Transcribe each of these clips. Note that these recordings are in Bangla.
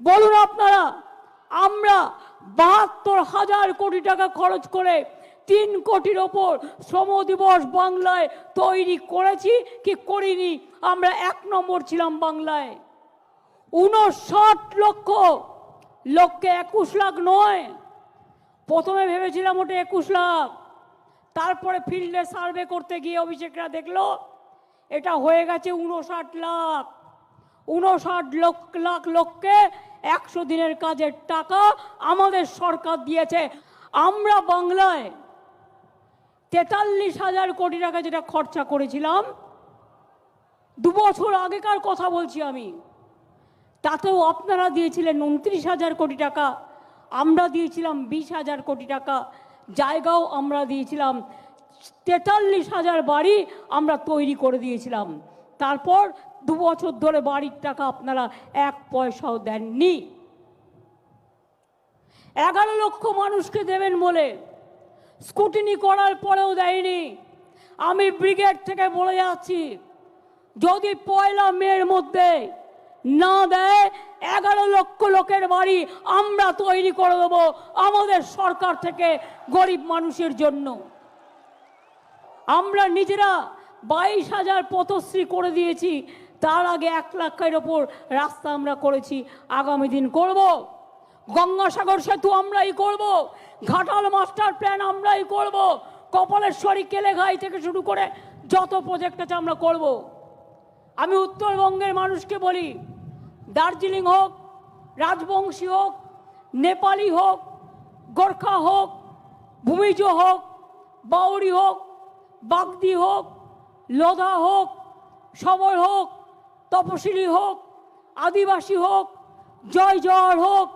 বলুন আপনারা, আমরা বাহাত্তর হাজার কোটি টাকা খরচ করে তিন কোটির ওপর শ্রম দিবস বাংলায় তৈরি করেছি, কি করিনি? আমরা এক নম্বর ছিলাম বাংলায়। উনষাট লক্ষ, লক্ষে একুশ লাখ নয়। প্রথমে ভেবেছিলাম ওটা একুশ লাখ। তারপরে ফিল্ডে সার্ভে করতে গিয়ে অভিষেকরা দেখল, এটা হয়ে গেছে উনষাট লাখ। উনষাট লক্ষ, লাখ লোককে একশো দিনের কাজের টাকা আমাদের সরকার দিয়েছে। আমরা বাংলায় তেতাল্লিশ হাজার কোটি টাকা যেটা খরচা করেছিলাম, দু বছর আগেকার কথা বলছি আমি। তাতেও আপনারা দিয়েছিলেন উনত্রিশ হাজার কোটি টাকা, আমরা দিয়েছিলাম বিশ হাজার কোটি টাকা, জায়গাও আমরা দিয়েছিলাম, তেতাল্লিশ হাজার বাড়ি আমরা তৈরি করে দিয়েছিলাম। তারপর দু বছর ধরে বাড়ির টাকা আপনারা এক পয়সাও দেননি। এগারো লক্ষ মানুষকে দেবেন বলে স্কুটিনি করার পরেও দেয়নি। আমি ব্রিগেড থেকে বলে যাচ্ছি, যদি পয়লা মেয়ের মধ্যে না দেয়, এগারো লক্ষ লোকের বাড়ি আমরা তৈরি করে দেবো আমাদের সরকার থেকে গরিব মানুষের জন্য। আমরা নিজেরা বাইশ হাজার পথশ্রী করে দিয়েছি তার আগে এক লাখের ওপর রাস্তা আমরা করেছি, আগামী দিন করব। গঙ্গাসাগর সেতু আমরাই করব, ঘাটাল মাস্টার প্ল্যান আমরাই করব, কপালেশ্বরী কেলেঘাই থেকে শুরু করে যত প্রজেক্ট আছে আমরা করব। আমি উত্তরবঙ্গের মানুষকে বলি, দার্জিলিং হোক, রাজবংশী হোক, নেপালি হোক, গোর্খা হোক, ভূমিজ হোক, বাউরি হোক, বাগদি হোক, লোধা হোক সবর হোক তপশিলি হোক, আদিবাসী হোক, জয় জয় হোক,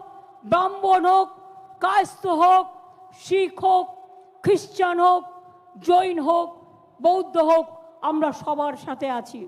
ব্রাহ্মণ হোক, কায়স্থ হোক, শিখ হোক, খ্রিস্টান হোক, জৈন হোক, বৌদ্ধ হোক, আমরা সবার সাথে আছি।